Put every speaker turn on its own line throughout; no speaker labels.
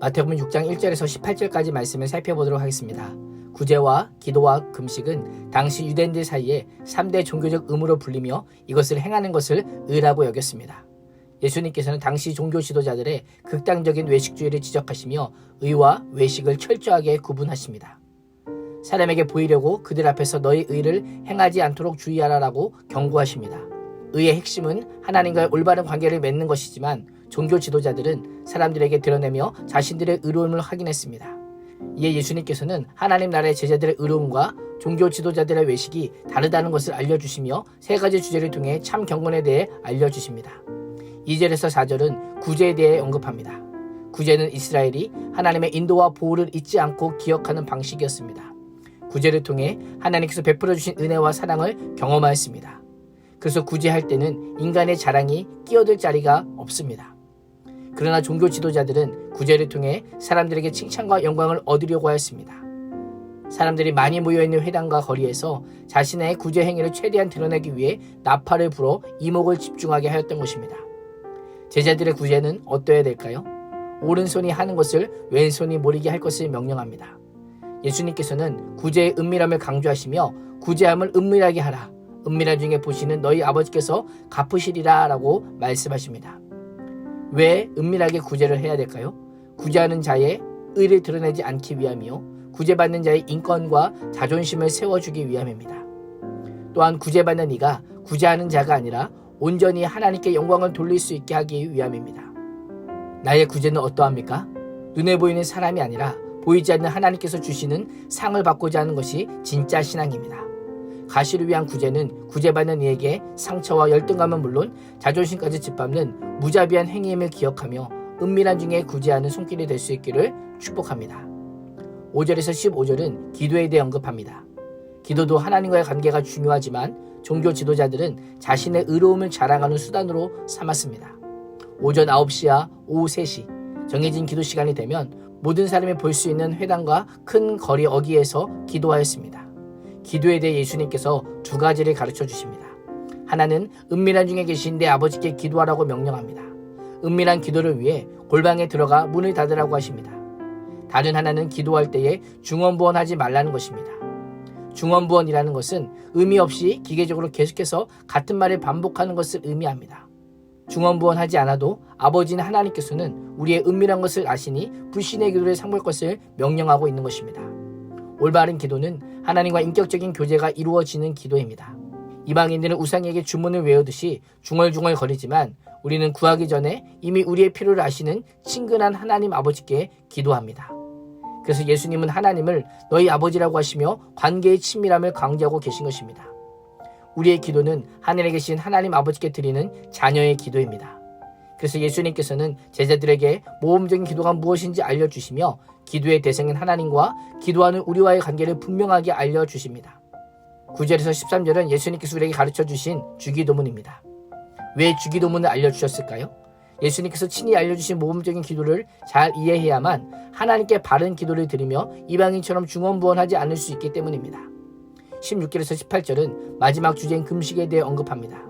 마태복음 6장 1절에서 18절까지 말씀을 살펴보도록 하겠습니다. 구제와 기도와 금식은 당시 유대인들 사이에 3대 종교적 의무로 불리며 이것을 행하는 것을 의라고 여겼습니다. 예수님께서는 당시 종교 지도자들의 극단적인 외식주의를 지적하시며 의와 외식을 철저하게 구분하십니다. 사람에게 보이려고 그들 앞에서 너희 의를 행하지 않도록 주의하라라고 경고하십니다. 의의 핵심은 하나님과의 올바른 관계를 맺는 것이지만 종교 지도자들은 사람들에게 드러내며 자신들의 의로움을 확인했습니다. 이에 예수님께서는 하나님 나라의 제자들의 의로움과 종교 지도자들의 외식이 다르다는 것을 알려주시며 세 가지 주제를 통해 참 경건에 대해 알려주십니다. 2절에서 4절은 구제에 대해 언급합니다. 구제는 이스라엘이 하나님의 인도와 보호를 잊지 않고 기억하는 방식이었습니다. 구제를 통해 하나님께서 베풀어 주신 은혜와 사랑을 경험하였습니다. 그래서 구제할 때는 인간의 자랑이 끼어들 자리가 없습니다. 그러나 종교 지도자들은 구제를 통해 사람들에게 칭찬과 영광을 얻으려고 하였습니다. 사람들이 많이 모여있는 회당과 거리에서 자신의 구제 행위를 최대한 드러내기 위해 나팔을 불어 이목을 집중하게 하였던 것입니다. 제자들의 구제는 어떠해야 될까요? 오른손이 하는 것을 왼손이 모르게 할 것을 명령합니다. 예수님께서는 구제의 은밀함을 강조하시며 구제함을 은밀하게 하라. 은밀한 중에 보시는 너희 아버지께서 갚으시리라 라고 말씀하십니다. 왜 은밀하게 구제를 해야 될까요? 구제하는 자의 의를 드러내지 않기 위함이요. 구제받는 자의 인권과 자존심을 세워주기 위함입니다. 또한 구제받는 이가 구제하는 자가 아니라 온전히 하나님께 영광을 돌릴 수 있게 하기 위함입니다. 나의 구제는 어떠합니까? 눈에 보이는 사람이 아니라 보이지 않는 하나님께서 주시는 상을 받고자 하는 것이 진짜 신앙입니다. 가시를 위한 구제는 구제받는 이에게 상처와 열등감은 물론 자존심까지 짓밟는 무자비한 행위임을 기억하며 은밀한 중에 구제하는 손길이 될 수 있기를 축복합니다. 5절에서 15절은 기도에 대해 언급합니다. 기도도 하나님과의 관계가 중요하지만 종교 지도자들은 자신의 의로움을 자랑하는 수단으로 삼았습니다. 오전 9시와 오후 3시 정해진 기도 시간이 되면 모든 사람이 볼 수 있는 회당과 큰 거리 어귀에서 기도하였습니다. 기도에 대해 예수님께서 두 가지를 가르쳐 주십니다. 하나는 은밀한 중에 계신 내 아버지께 기도하라고 명령합니다. 은밀한 기도를 위해 골방에 들어가 문을 닫으라고 하십니다. 다른 하나는 기도할 때에 중언부언하지 말라는 것입니다. 중언부언이라는 것은 의미 없이 기계적으로 계속해서 같은 말을 반복하는 것을 의미합니다. 중언부언하지 않아도 아버지는 하나님께서는 우리의 은밀한 것을 아시니 불신의 기도를 삼을 것을 명령하고 있는 것입니다. 올바른 기도는 하나님과 인격적인 교제가 이루어지는 기도입니다. 이방인들은 우상에게 주문을 외우듯이 중얼중얼 거리지만 우리는 구하기 전에 이미 우리의 필요를 아시는 친근한 하나님 아버지께 기도합니다. 그래서 예수님은 하나님을 너희 아버지라고 하시며 관계의 친밀함을 강조하고 계신 것입니다. 우리의 기도는 하늘에 계신 하나님 아버지께 드리는 자녀의 기도입니다. 그래서 예수님께서는 제자들에게 모험적인 기도가 무엇인지 알려주시며 기도의 대상인 하나님과 기도하는 우리와의 관계를 분명하게 알려주십니다. 9절에서 13절은 예수님께서 우리에게 가르쳐 주신 주기도문입니다. 왜 주기도문을 알려주셨을까요? 예수님께서 친히 알려주신 모범적인 기도를 잘 이해해야만 하나님께 바른 기도를 드리며 이방인처럼 중언부언하지 않을 수 있기 때문입니다. 16절에서 18절은 마지막 주제인 금식에 대해 언급합니다.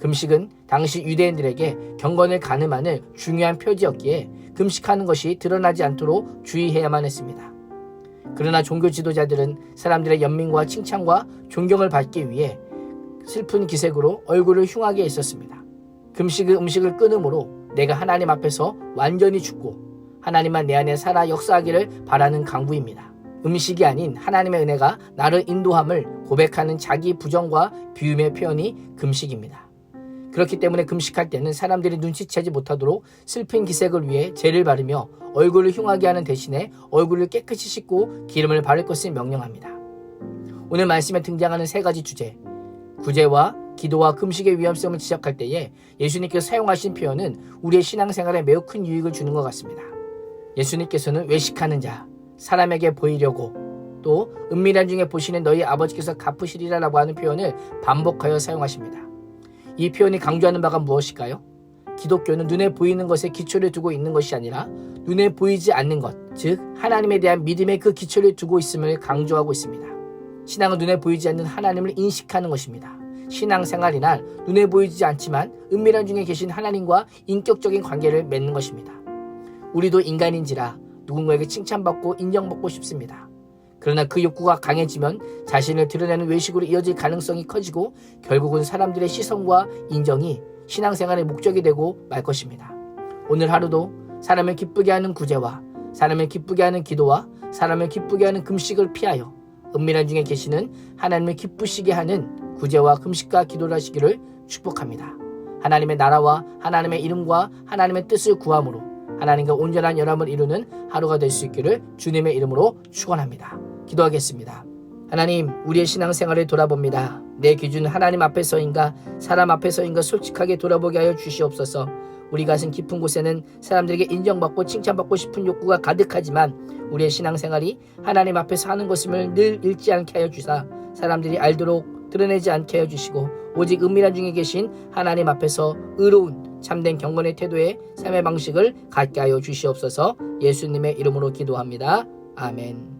금식은 당시 유대인들에게 경건을 가늠하는 중요한 표지였기에 금식하는 것이 드러나지 않도록 주의해야만 했습니다. 그러나 종교 지도자들은 사람들의 연민과 칭찬과 존경을 받기 위해 슬픈 기색으로 얼굴을 흉하게 했었습니다. 금식은 음식을 끊음으로 내가 하나님 앞에서 완전히 죽고 하나님만 내 안에 살아 역사하기를 바라는 강구입니다. 음식이 아닌 하나님의 은혜가 나를 인도함을 고백하는 자기 부정과 비움의 표현이 금식입니다. 그렇기 때문에 금식할 때는 사람들이 눈치채지 못하도록 슬픈 기색을 위해 죄를 바르며 얼굴을 흉하게 하는 대신에 얼굴을 깨끗이 씻고 기름을 바를 것을 명령합니다. 오늘 말씀에 등장하는 세 가지 주제, 구제와 기도와 금식의 위험성을 지적할 때에 예수님께서 사용하신 표현은 우리의 신앙생활에 매우 큰 유익을 주는 것 같습니다. 예수님께서는 외식하는 자, 사람에게 보이려고 또 은밀한 중에 보시는 너희 아버지께서 갚으시리라라고 하는 표현을 반복하여 사용하십니다. 이 표현이 강조하는 바가 무엇일까요? 기독교는 눈에 보이는 것에 기초를 두고 있는 것이 아니라 눈에 보이지 않는 것, 즉 하나님에 대한 믿음의 그 기초를 두고 있음을 강조하고 있습니다. 신앙은 눈에 보이지 않는 하나님을 인식하는 것입니다. 신앙생활이란 눈에 보이지 않지만 은밀한 중에 계신 하나님과 인격적인 관계를 맺는 것입니다. 우리도 인간인지라 누군가에게 칭찬받고 인정받고 싶습니다. 그러나 그 욕구가 강해지면 자신을 드러내는 외식으로 이어질 가능성이 커지고 결국은 사람들의 시선과 인정이 신앙생활의 목적이 되고 말 것입니다. 오늘 하루도 사람을 기쁘게 하는 구제와 사람을 기쁘게 하는 기도와 사람을 기쁘게 하는 금식을 피하여 은밀한 중에 계시는 하나님을 기쁘시게 하는 구제와 금식과 기도를 하시기를 축복합니다. 하나님의 나라와 하나님의 이름과 하나님의 뜻을 구함으로 하나님과 온전한 연합을 이루는 하루가 될 수 있기를 주님의 이름으로 축원합니다. 기도하겠습니다. 하나님, 우리의 신앙생활을 돌아봅니다. 내 기준은 하나님 앞에서인가 사람 앞에서인가 솔직하게 돌아보게 하여 주시옵소서. 우리 가슴 깊은 곳에는 사람들에게 인정받고 칭찬받고 싶은 욕구가 가득하지만 우리의 신앙생활이 하나님 앞에서 하는 것임을 늘 잃지 않게 하여 주사 사람들이 알도록 드러내지 않게 하여 주시고 오직 은밀한 중에 계신 하나님 앞에서 의로운 참된 경건의 태도의 삶의 방식을 갖게 하여 주시옵소서 예수님의 이름으로 기도합니다. 아멘.